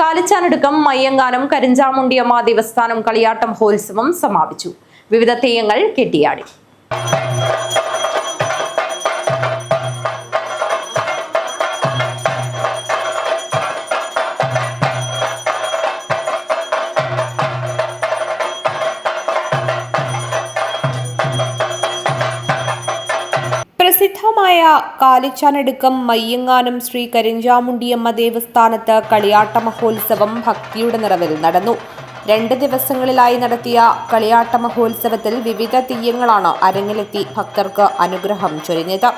കാലിച്ചാനടുക്കം മയ്യങ്കാനം കരിഞ്ചാമുണ്ടിയമ്മ ദേവസ്ഥാനം കളിയാട്ടം മഹോത്സവം സമാപിച്ചു. വിവിധ തെയ്യങ്ങൾ കെട്ടിയാടി. പ്രസിദ്ധമായ കാലിച്ചാനടുക്കം മയ്യങ്ങാനം ശ്രീ കരിഞ്ചാമുണ്ടിയമ്മ ദേവസ്ഥാനത്ത് കളിയാട്ട മഹോത്സവം ഭക്തിയുടെ നിറവിൽ നടന്നു. രണ്ട് ദിവസങ്ങളിലായി നടത്തിയ കളിയാട്ട മഹോത്സവത്തിൽ വിവിധ തെയ്യങ്ങളാണ് അരങ്ങിലെത്തി ഭക്തർക്ക് അനുഗ്രഹം ചൊരിഞ്ഞത്.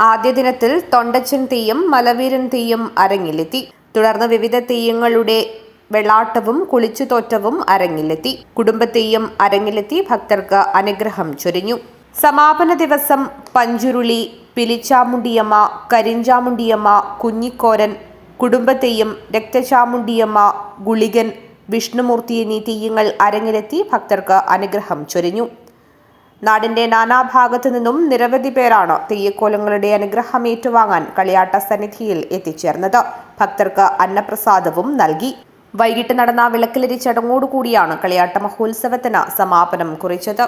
ആദ്യ ദിനത്തിൽ തൊണ്ടച്ചൻ തെയ്യം മലവീരൻ തെയ്യം അരങ്ങിലെത്തി. തുടർന്ന് വിവിധ തെയ്യങ്ങളുടെ വെള്ളാട്ടവും കുളിച്ചുതോറ്റവും അരങ്ങിലെത്തി. കുടുംബത്തെയ്യം അരങ്ങിലെത്തി ഭക്തർക്ക് അനുഗ്രഹം ചൊരിഞ്ഞു. സമാപന ദിവസം പഞ്ചുരുളി പിലിച്ചാമുണ്ടിയമ്മ കരിഞ്ചാമുണ്ടിയമ്മ കുഞ്ഞിക്കോരൻ കുടുംബത്തെയ്യം രക്തചാമുണ്ടിയമ്മ ഗുളികൻ വിഷ്ണുമൂർത്തി എന്നീ തെയ്യങ്ങൾ അരങ്ങിലെത്തി ഭക്തർക്ക് അനുഗ്രഹം ചൊരിഞ്ഞു. നാടിന്റെ നാനാഭാഗത്തു നിന്നും നിരവധി പേരാണ് തെയ്യക്കോലങ്ങളുടെ അനുഗ്രഹം ഏറ്റുവാങ്ങാൻ കളിയാട്ട സന്നിധിയിൽ എത്തിച്ചേർന്നത്. ഭക്തർക്ക് അന്നപ്രസാദവും നൽകി. വൈകിട്ട് നടന്ന വിളക്കിലരി ചടങ്ങോടുകൂടിയാണ് കളിയാട്ട മഹോത്സവത്തിന് സമാപനം കുറിച്ചത്.